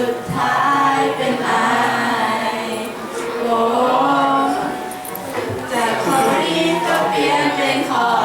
สุดท้ายเป็นไอโอ้จากของดีก็เปลี่ยนเป็นขอ